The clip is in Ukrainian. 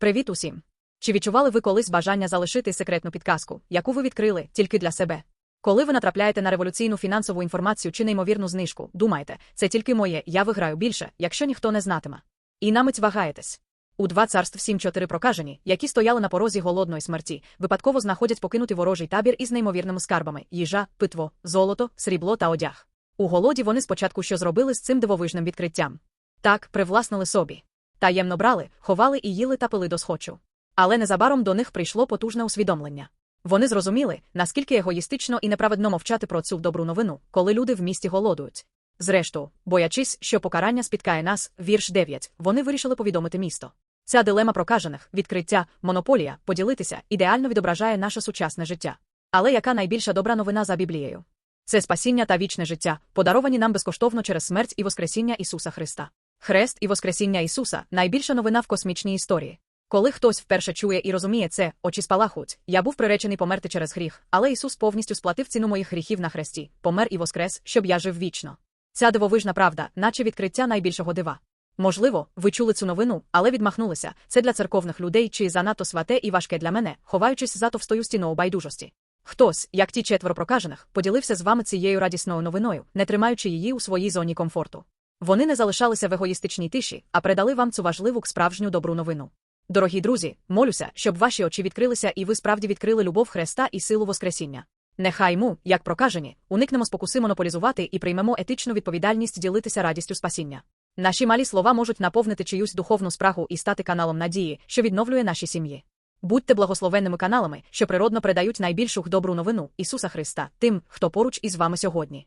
Привіт усім! Чи відчували ви колись бажання залишити секретну підказку, яку ви відкрили тільки для себе? Коли ви натрапляєте на революційну фінансову інформацію чи неймовірну знижку, думайте, це тільки моє, я виграю більше, якщо ніхто не знатиме. І намить вагаєтесь. У два царств сім чотири прокажені, які стояли на порозі голодної смерті, випадково знаходять покинутий ворожий табір із неймовірними скарбами їжа, питво, золото, срібло та одяг. У голоді вони спочатку що зробили з цим дивовижним відкриттям? Так, привласнили собі. Таємно брали, ховали і їли та пили до схочу. Але незабаром до них прийшло потужне усвідомлення. Вони зрозуміли, наскільки егоїстично і неправедно мовчати про цю добру новину, коли люди в місті голодують. Зрештою, боячись, що покарання спіткає нас, вірш 9, вони вирішили повідомити місто. Ця дилема прокажених, відкриття, монополія, поділитися ідеально відображає наше сучасне життя. Але яка найбільша добра новина за Біблією? Це спасіння та вічне життя, подаровані нам безкоштовно через смерть і Воскресіння Ісуса Христа. Хрест і Воскресіння Ісуса найбільша новина в космічній історії. Коли хтось вперше чує і розуміє це, очі спалахуть. Я був приречений померти через гріх, але Ісус повністю сплатив ціну моїх гріхів на хресті, помер і воскрес, щоб я жив вічно. Ця дивовижна правда, наче відкриття найбільшого дива. Можливо, ви чули цю новину, але відмахнулися. Це для церковних людей чи занадто святе і важке для мене, ховаючись за товстою стіною байдужості. Хтось, як ті четверо прокажених, поділився з вами цією радісною новиною, не тримаючи її у своїй зоні комфорту. Вони не залишалися в егоїстичній тиші, а передали вам цю важливу справжню добру новину. Дорогі друзі, молюся, щоб ваші очі відкрилися і ви справді відкрили любов Христа і силу Воскресіння. Нехай му, як прокажені, уникнемо спокуси монополізувати і приймемо етичну відповідальність ділитися радістю спасіння. Наші малі слова можуть наповнити чиюсь духовну спрагу і стати каналом надії, що відновлює наші сім'ї. Будьте благословенними каналами, що природно передають найбільшу добру новину Ісуса Христа, тим, хто поруч із вами сьогодні.